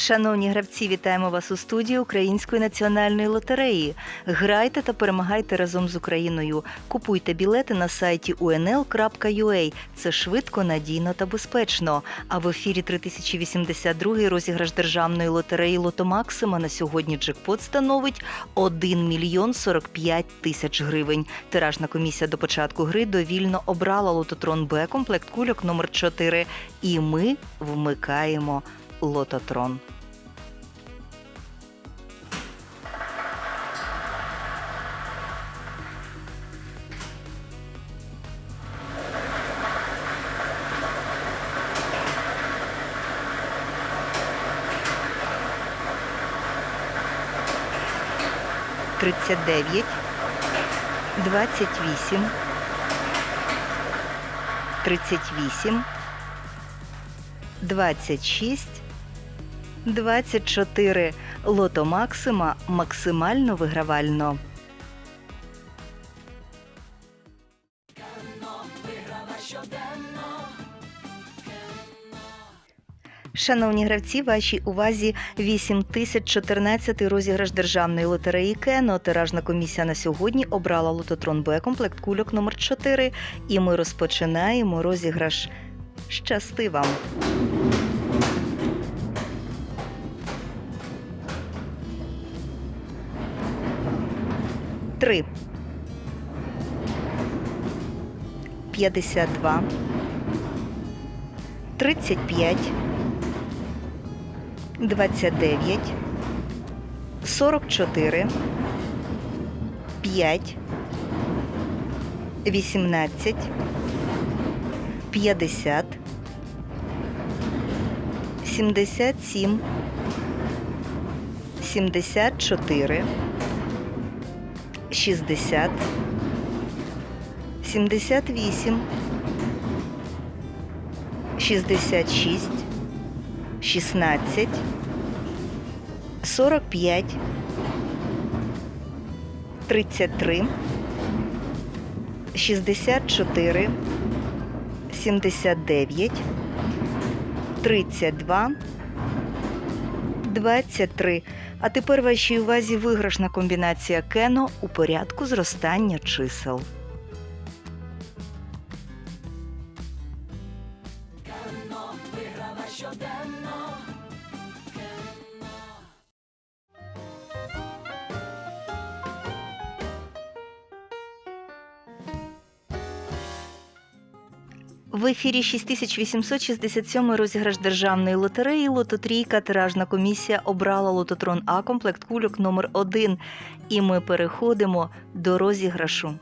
Шановні гравці, вітаємо вас у студії Української національної лотереї. Грайте та перемагайте разом з Україною. Купуйте білети на сайті unl.ua. Це швидко, надійно та безпечно. А в ефірі 3082 розіграш державної лотереї Лотомаксима на сьогодні джекпот становить 1 мільйон 45 тисяч гривень. Тиражна комісія до початку гри довільно обрала лототрон Б комплект кульок номер 4 І ми вмикаємо лототрон. Тридцять дев'ять, двадцять вісім, тридцять вісім, двадцять шість, двадцять чотири. Лото Максима максимально вигравально. Шановні гравці, вашій увазі 8014 розіграш державної лотереї Кено. Тиражна комісія на сьогодні обрала лототрон Б комплект кульок номер 4 І ми розпочинаємо розіграш. Щасти вам! Три. П'ятдесят два. Тридцять п'ять. 29, 44, 5, 18, 50, 77, 74, 60, 78, 66, 16, 45, 33, 64, 79, 32, 23. А тепер вашій увазі виграшна комбінація кено у порядку зростання чисел. В ефірі 6867 розіграш державної лотереї Лототрійка. Тиражна комісія обрала лототрон А комплект кульок номер 1 І ми переходимо до розіграшу.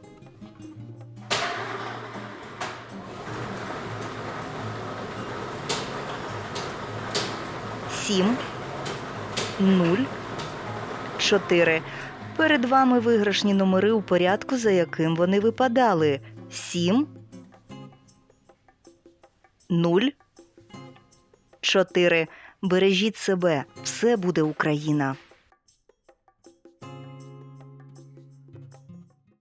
Сім, нуль, чотири. Перед вами виграшні номери у порядку, за яким вони випадали. 7 0, 4. Бережіть себе. Все буде Україна.